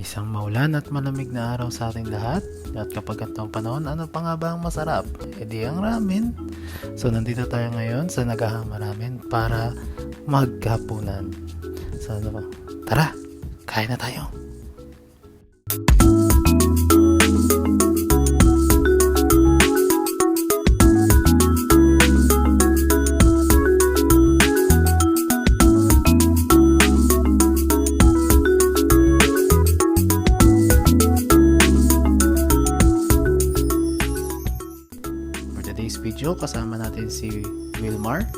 Isang maulan at malamig na araw sa ating lahat. At kapag ganitong panahon, ano pa nga ba ang masarap? E di ang ramen. So nandito tayo ngayon sa Nagahama Ramen para magkapunan. So ano ba? Tara, kain na tayo. For video, kasama natin si Wilmar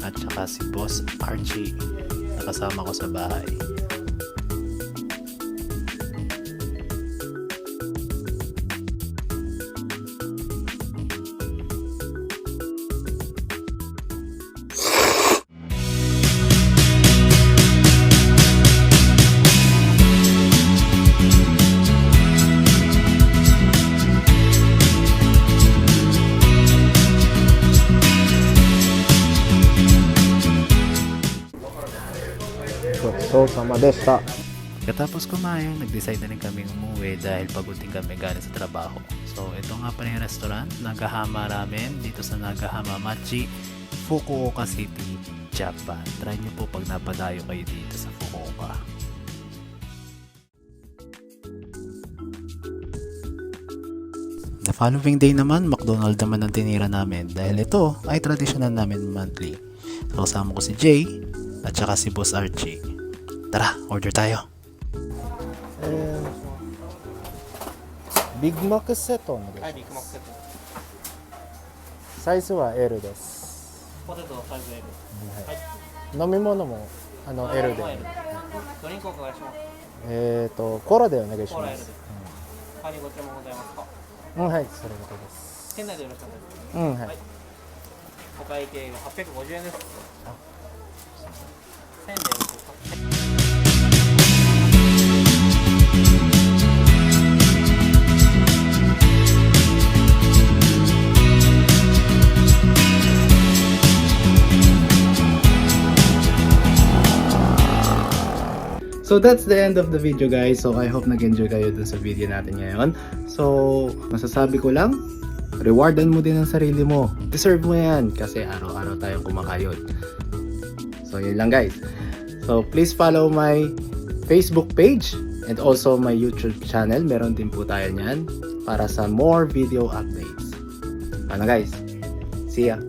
at saka si Boss Archie na kasama ko sa bahay. So, sama desta. Katapos kumain, nag-decide na rin kami umuwi dahil pagod din kami galing sa trabaho. So, ito nga pa yung restaurant, Nagahama Ramen, dito sa Nagahama Machi, Fukuoka City, Japan. Try nyo po pag napadayo kayo dito sa Fukuoka. The following day naman, McDonald naman ang tinira namin dahil ito ay traditional namin monthly. So, kasama ko si Jay at saka si Boss Archie. Tara, order tayo. えー、ビッグマックセットお願いします。はい、ビッグマックセット。サイズは L です。ポテトサイズ L。はい、飲み物もあの L で。ドリンクお伺いします。えっ、と、コーラでお願いしコーラま L ですす。。他にご注文ございますか？うん、うんはい、それだけです。店内でよろしかったですかうん、はい。はいお会計が850円です。So that's the end of the video guys. So I hope nag-enjoy kayo dun sa video natin ngayon. So masasabi ko lang, rewardan mo din ang sarili mo. Deserve mo yan kasi araw-araw tayong kumakayod. So yun lang guys. So please follow my Facebook page and also my YouTube channel. Meron din po tayo niyan para sa more video updates. Ano guys? See ya!